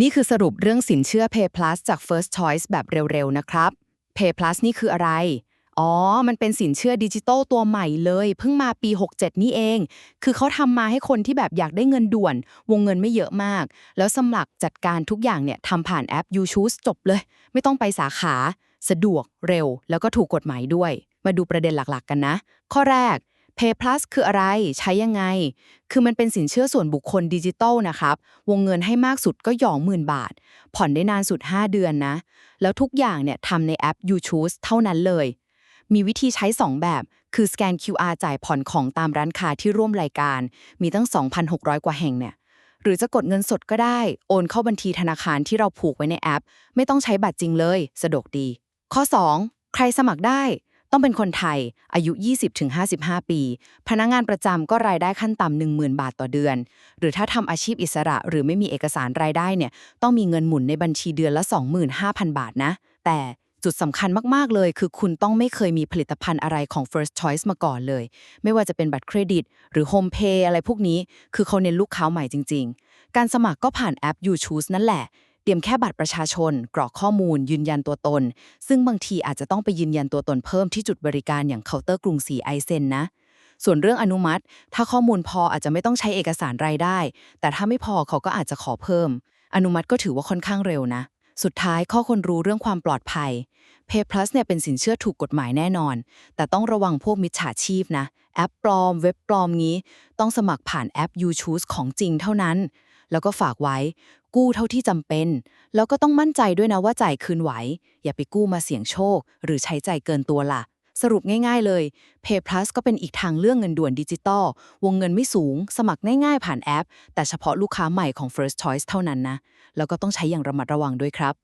นี่คือสรุปเรื่องสินเชื่อ Pay Plus จาก First Choice แบบเร็ว ๆ นะครับ Pay Plus นี่คืออะไร อ๋อ มันเป็นสินเชื่อดิจิตอลตัวใหม่เลย เพิ่งมาปี 67 นี่เอง คือเขาทำมาให้คนที่แบบอยากได้เงินด่วน วงเงินไม่เยอะมาก แล้วสมัครจัดการทุกอย่างเนี่ยทำผ่านแอป You Choose จบเลย ไม่ต้องไปสาขา สะดวก เร็ว แล้วก็ถูกกฎหมายด้วย มาดูประเด็นหลักๆ กันนะ ข้อแรก Pay Plus คืออะไรใช้ยังไง คือมันเป็นสินเชื่อส่วนบุคคลดิจิตอลนะครับ วงเงินให้มากสุดก็หยองหมื่นบาท ผ่อนได้นานสุด 5 เดือนนะ แล้วทุกอย่างเนี่ยทำในแอป You Choose เท่านั้นเลย มีวิธีใช้ 2 แบบ คือสแกน QR จ่ายผ่อนของตามร้านค้าที่ร่วมรายการ มีตั้ง 2,600 กว่าแห่งเนี่ยหรือจะกดเงินสดก็ได้ โอนเข้าบัญชีธนาคารที่เราผูกไว้ในแอป ไม่ต้องใช้บัตรจริงเลย สะดวกดี ข้อ 2 ใครสมัครได้ ต้องเป็นคนไทย อายุ 20-55 ปี พนักงานประจำก็รายได้ขั้นต่ำ10,000 บาทต่อเดือน หรือถ้าทำอาชีพอิสระหรือไม่มีเอกสารรายได้เนี่ยต้องมีเงินหมุนในบัญชีเดือนละ 25,000 บาทนะ แต่จุดสำคัญมาก ๆ เลย คือคุณต้องไม่เคยมีผลิตภัณฑ์อะไรของ First Choice มาก่อนเลย ไม่ว่าจะเป็นบัตรเครดิต หรือ Home Pay อะไรพวกนี้ คือเขาเน้นลูกค้าใหม่จริง ๆ การสมัครก็ผ่านแอป You Choose นั่นแหละ รียมแค่บัตรประชาชน กรอกข้อมูล ยืนยันตัวตน ซึ่งบางทีอาจจะต้องไปยืนยันตัวตนเพิ่มที่จุดบริการอย่างเคาน์เตอร์กรุงศรีไอเซนนะส่วนเรื่องอนุมัติ ถ้าข้อมูลพออาจจะไม่ต้องใช้เอกสารรายได้ แต่ถ้าไม่พอเขาก็อาจจะขอเพิ่ม อนุมัติก็ถือว่าค่อนข้างเร็วนะ สุดท้ายข้อคนรู้เรื่องความปลอดภัย Pay Plus เนี่ยเป็นสินเชื่อถูกกฎหมายแน่นอน แต่ต้องระวังพวกมิจฉาชีพนะ แอปปลอม เว็บปลอมงี้ ต้องสมัครผ่านแอป You Choose ของจริงเท่านั้น แล้วก็ฝากไว้ กู้เท่าที่จำเป็น แล้วก็ต้องมั่นใจด้วยนะว่าจ่ายคืนไหว อย่าไปกู้มาเสี่ยงโชค หรือใช้ใจ่ายเกินตัวล่ะ สรุปง่าย ๆ เลย Pay Plus ก็เป็นอีกทางเลือกเงินด่วนดิจิตอลวงเงินไม่สูง สมัครง่ายๆผ่านแอป แต่เฉพาะลูกค้าใหม่ของ First Choice เท่านั้นนะแล้วก็ต้องใช้อย่างระมัดระวังด้วยครับ